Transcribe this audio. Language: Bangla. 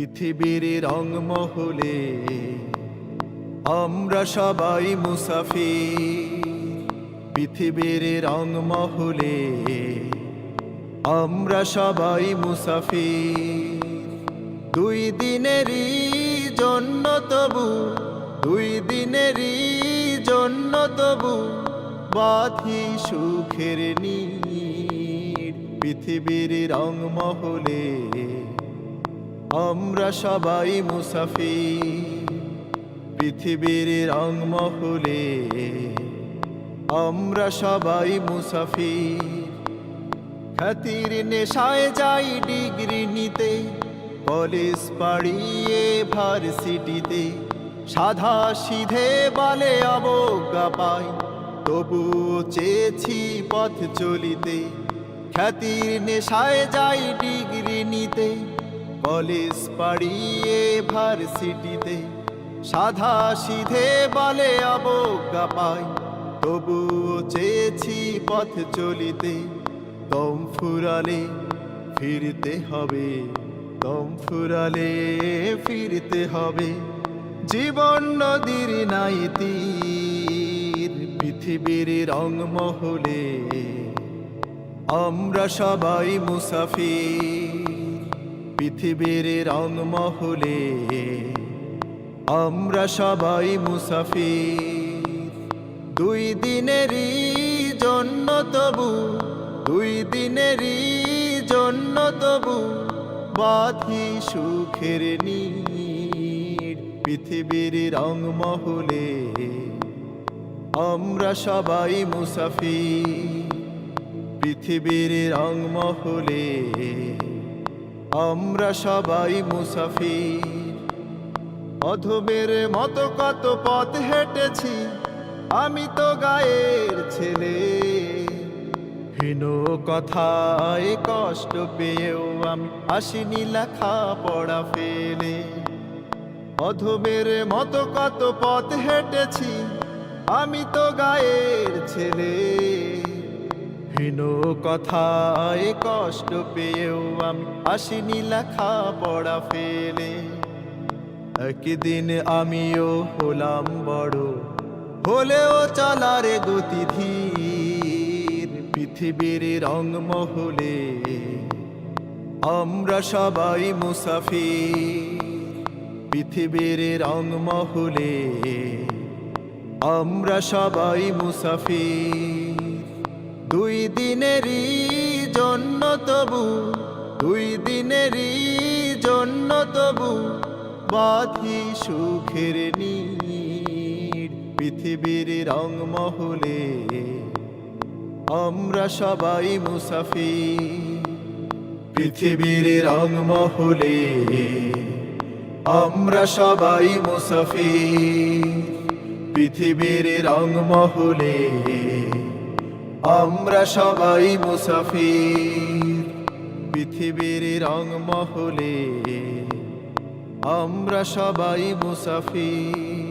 পৃথিবীর রং মহলে আমরা সবাই মুসাফি পৃথিবীর রং মহলে আমরা সবাই মুসাফি দুই দিনেরই জন্য তবু, দুই দিনেরই জন্য তবু বাধি সুখের নীড় পৃথিবীর রং মহলে আমরা সবাই মুসাফি পৃথিবীর রং মহলে আমরা সবাই মুসাফি খাতির নেশায় যাই ডিগ্রি নিতে। কলেজ পাড়িয়ে ভার্সিটিতে, সাধা সিধে বলে অবজ্ঞা পাই। তবুও চেয়েছি পথ চলিতে খ্যাতির নেশায় যাই ডিগ্রি নিতে। কলেজ পাড়িয়ে ভার্সিটিতে সাধা সিধে বলে অবজ্ঞা পাই তবুও চেয়েছি পথ চলিতে, দম ফুরালে ফিরতে হবে, দম ফুরালে ফিরতে হবে। জীবন নদীর নাই পৃথিবীর রং মহলে আমরা সবাই মুসাফির। পৃথিবীর রং মহলে আমরা সবাই মুসাফির। দুই দিনেরই জন্য তবু, দুই দিনেরই জন্য তবু বাধি সুখের নীড় পৃথিবীর রং মহলে আমরা সবাই মুসাফির। পৃথিবীর রং মহলে আমরা সবাই মুসাফির। অধমের মতো কত পথ হেঁটেছি, আমি তো গায়ের ছেলে। হীন কথায় কষ্ট পেয়েও আমি আসিনি লেখা পড়া ফেলে। অধমের মতো কত পথ হেঁটেছি, আমি তো গায়ের ছেলে। হীন কথায় কষ্ট পেয়েও আমি আসিনি লেখা পড়া ফেলে। একদিন আমিও হলাম বড়, হলেও চলার গতি ধীর। পৃথিবীর রং মহলে আমরা সবাই মুসাফির। পৃথিবীর রং মহলে আমরা সবাই মুসাফির। দুই দিনেরই জন্য তবু, দুই দিনেরই জন্য তবু, বাঁধি সুখের নীড়, পৃথিবীর রং মহলে আমরা সবাই মুসাফি পৃথিবীর রং মহলে আমরা সবাই মুসাফির। পৃথিবীর রং মহলে আমরা সবাই মুসাফির। পৃথিবীর রং মহলে আমরা সবাই মুসাফির।